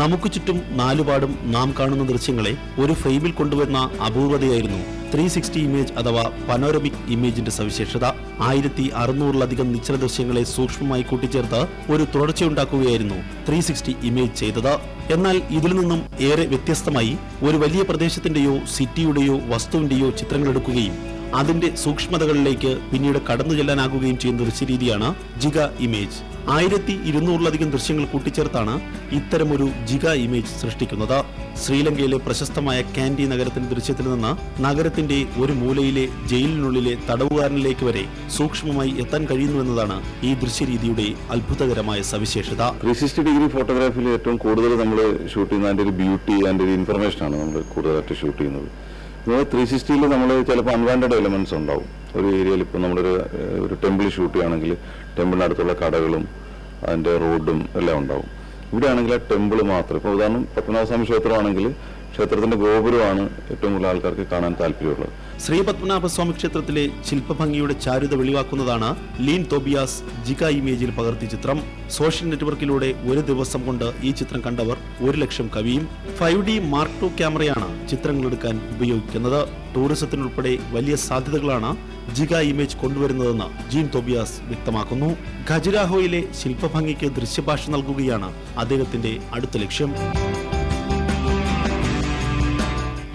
നമുക്ക് ചുറ്റും നാലുപാടും നാം കാണുന്ന ദൃശ്യങ്ങളെ ഒരു ഫ്രെയിമിൽ കൊണ്ടുവരുന്ന അപൂർവതയായിരുന്നു ത്രീ സിക്സ്റ്റി ഇമേജ് അഥവാ പനോരമിക് ഇമേജിന്റെ സവിശേഷത. ആയിരത്തി അറുന്നൂറിലധികം നിശ്ചല ദൃശ്യങ്ങളെ സൂക്ഷ്മമായി കൂട്ടിച്ചേർത്ത് ഒരു തുടർച്ചയുണ്ടാക്കുകയായിരുന്നു ത്രീ സിക്സ്റ്റി ഇമേജ് ചെയ്തത്. എന്നാൽ ഇതിൽ നിന്നും ഏറെ വ്യത്യസ്തമായി ഒരു വലിയ പ്രദേശത്തിന്റെയോ സിറ്റിയുടെയോ വസ്തുവിന്റെയോ ചിത്രങ്ങൾ എടുക്കുകയും അതിന്റെ സൂക്ഷ്മതകളിലേക്ക് പിന്നീട് കടന്നു ചെല്ലാനാകുകയും ചെയ്യുന്ന ദൃശ്യരീതിയാണ് ജിഗ ഇമേജ്. ആയിരത്തി ഇരുന്നൂറിലധികം ദൃശ്യങ്ങൾ കൂട്ടിച്ചേർത്താണ് ഇത്തരമൊരു ജിഗ ഇമേജ് സൃഷ്ടിക്കുന്നത്. ശ്രീലങ്കയിലെ പ്രശസ്തമായ കാൻഡി നഗരത്തിന്റെ ദൃശ്യത്തിൽ നിന്ന് നഗരത്തിന്റെ ഒരു മൂലയിലെ ജയിലിനുള്ളിലെ തടവുകാരനിലേക്ക് വരെ സൂക്ഷ്മമായി എത്താൻ കഴിയുന്നുവെന്നതാണ് ഈ ദൃശ്യരീതിയുടെ അത്ഭുതകരമായ സവിശേഷത. ഡിഗ്രി ഫോട്ടോഗ്രാഫിയിൽ ഏറ്റവും കൂടുതൽ നമ്മൾ ഷൂട്ട് ചെയ്യുന്ന ബ്യൂട്ടി ഇൻഫർമേഷൻ ഇൻഫർമേഷനാണ് നമ്മൾ കൂടുതലായിട്ട് ഷൂട്ട് ചെയ്യുന്നത്. നമ്മൾ ത്രീ സിക്സ്റ്റിയിൽ നമ്മൾ ചിലപ്പോൾ അൺവാണ്ടഡ് എലമെന്റ്സ് ഉണ്ടാവും. ഒരു ഏരിയയിൽ ഇപ്പോൾ നമ്മളൊരു ഒരു ടെമ്പിൾ ഷൂട്ട് ചെയ്യുകയാണെങ്കിൽ ടെമ്പിളിനടുത്തുള്ള കടകളും അതിന്റെ റോഡും എല്ലാം ഉണ്ടാവും. ഇവിടെ ആണെങ്കിൽ ആ ടെമ്പിൾ മാത്രം. ഇപ്പോൾ ഉദാഹരണം പത്മനാഭസ്വാമി ക്ഷേത്രമാണെങ്കിൽ ക്ഷേത്രത്തിന്റെ ഗോപുരമാണ് ഏറ്റവും കൂടുതൽ ആൾക്കാർക്ക് കാണാൻ താല്പര്യമുള്ളത്. ശ്രീ പത്മനാഭസ്വാമി ക്ഷേത്രത്തിലെ ശില്പഭംഗിയുടെ ചാരുത വെളിവാക്കുന്നതാണ് ലീൻ തോബിയാസ് ജിക ഇമേജിൽ പകർത്തിയ ചിത്രം. സോഷ്യൽ നെറ്റ്വർക്കിലൂടെ ഒരു ദിവസം കൊണ്ട് ഈ ചിത്രം കണ്ടവർ ഒരു ലക്ഷം കവിയും. ഫൈവ് ഡി മാർക്ക് ടു ക്യാമറയാണ് ചിത്രങ്ങൾ എടുക്കാൻ ഉപയോഗിക്കുന്നത്. ടൂറിസത്തിനുൾപ്പെടെ വലിയ സാധ്യതകളാണ് ജിക ഇമേജ് കൊണ്ടുവരുന്നതെന്ന് ജീൻ തോബിയാസ് വ്യക്തമാക്കുന്നു. ഖജുരാഹോയിലെ ശില്പഭംഗിക്ക് ദൃശ്യഭാഷ നൽകുകയാണ് അദ്ദേഹത്തിന്റെ അടുത്ത ലക്ഷ്യം.